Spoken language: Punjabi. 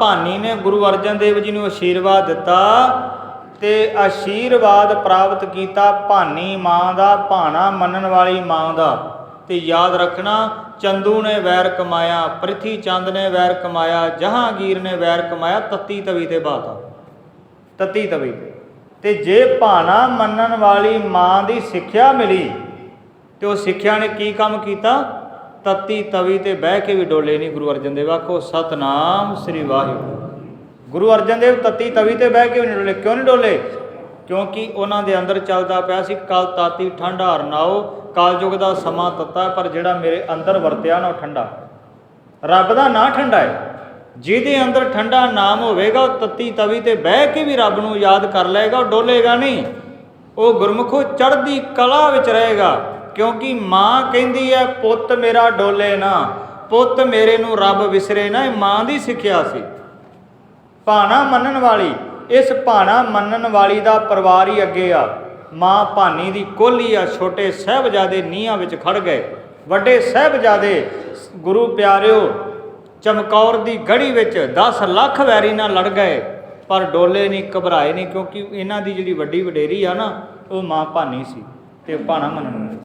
ਭਾਨੀ ਨੇ ਗੁਰੂ ਅਰਜਨ ਦੇਵ ਜੀ ਨੂੰ ਆਸ਼ੀਰਵਾਦ ਦਿੱਤਾ ਤੇ ਆਸ਼ੀਰਵਾਦ ਪ੍ਰਾਪਤ ਕੀਤਾ ਭਾਨੀ ਮਾਂ ਦਾ, ਭਾਣਾ ਮੰਨਣ ਵਾਲੀ ਮਾਂ ਦਾ। ਤੇ ਯਾਦ ਰੱਖਣਾ, ਚੰਦੂ ਨੇ ਵੈਰ ਕਮਾਇਆ, ਪ੍ਰਿਥੀ ਚੰਦ ਨੇ ਵੈਰ ਕਮਾਇਆ, ਜਹਾਂਗੀਰ ਨੇ ਵੈਰ ਕਮਾਇਆ ਤੱਤੀ ਤਵੀ ਤੇ ਬਾਤਾ ਤੱਤੀ ਤਵੀ ਤੇ ਜੇ ਭਾਣਾ ਮੰਨਣ ਵਾਲੀ ਮਾਂ ਦੀ ਸਿੱਖਿਆ ਮਿਲੀ, ਤੇ ਉਹ ਸਿੱਖਿਆ ਨੇ ਕੀ ਕੰਮ ਕੀਤਾ? ਤੱਤੀ ਤਵੀ ਤੇ ਬਹਿ ਕੇ ਵੀ ਡੋਲੇ ਨਹੀਂ ਗੁਰੂ ਅਰਜਨ ਦੇਵ। ਆਖੋ, ਸਤਨਾਮ ਸ੍ਰੀ ਵਾਹਿਗੁਰੂ। ਗੁਰੂ ਅਰਜਨ ਦੇਵ ਤੱਤੀ ਤਵੀ ਤੇ ਬਹਿ ਕੇ ਵੀ ਨਹੀਂ ਡੋਲੇ। ਕਿਉਂ ਨਹੀਂ ਡੋਲੇ? ਕਿਉਂਕਿ ਉਹਨਾਂ ਦੇ ਅੰਦਰ ਚੱਲਦਾ ਪਿਆ ਸੀ, ਕਲ ਤਾਤੀ ਠੰਡਾ ਹਰਨਾਓ ਕਾਲਯੁਗ ਦਾ ਸਮਾਂ ਤੱਤਾ ਪਰ ਜਿਹੜਾ ਮੇਰੇ ਅੰਦਰ ਵਰਤਿਆ ਨਾ ਉਹ ਠੰਡਾ। ਰੱਬ ਦਾ ਨਾਂ ਠੰਡਾ ਹੈ। ਜਿਹਦੇ ਅੰਦਰ ਠੰਡਾ ਨਾਮ ਹੋਵੇਗਾ, ਉਹ ਤੱਤੀ ਤਵੀ ਤੇ ਬਹਿ ਕੇ ਵੀ ਰੱਬ ਨੂੰ ਯਾਦ ਕਰ ਲਏਗਾ, ਉਹ ਡੋਲੇਗਾ ਨਹੀਂ। ਉਹ ਗੁਰਮੁਖੋ ਚੜ੍ਹਦੀ ਕਲਾ ਵਿੱਚ ਰਹੇਗਾ। ਕਿਉਂਕਿ ਮਾਂ ਕਹਿੰਦੀ ਹੈ, ਪੁੱਤ ਮੇਰਾ ਡੋਲੇ ਨਾ, ਪੁੱਤ ਮੇਰੇ ਨੂੰ ਰੱਬ ਵਿਸਰੇ ਨਾ। ਇਹ ਮਾਂ ਦੀ ਸਿੱਖਿਆ ਸੀ। ਭਾਣਾ ਮੰਨਣ ਵਾਲੀ, ਇਸ ਭਾਣਾ ਮੰਨਣ ਵਾਲੀ ਦਾ ਪਰਿਵਾਰ ਹੀ ਅੱਗੇ ਆ। ਮਾਂ ਭਾਨੀ ਦੀ ਕੋਲੀ ਆ, ਛੋਟੇ ਸਹਿਬਜ਼ਾਦੇ ਨੀਹਾਂ ਵਿੱਚ ਖੜ ਗਏ। ਵੱਡੇ ਸਹਿਬਜ਼ਾਦੇ, ਗੁਰੂ ਪਿਆਰਿਓ, ਚਮਕੌਰ ਦੀ ਗੜੀ ਵਿੱਚ 10 ਲੱਖ ਵੈਰੀ ਨਾਲ ਲੜ ਗਏ। ਪਰ ਡੋਲੇ ਨਹੀਂ, ਘਬਰਾਏ ਨਹੀਂ, ਕਿਉਂਕਿ ਇਹਨਾਂ ਦੀ ਜਿਹੜੀ ਵੱਡੀ ਵਡੇਰੀ ਆ ਨਾ, ਉਹ ਮਾਂ ਭਾਨੀ ਸੀ ਤੇ ਭਾਣਾ ਮੰਨਣ ਵਾਲੀ।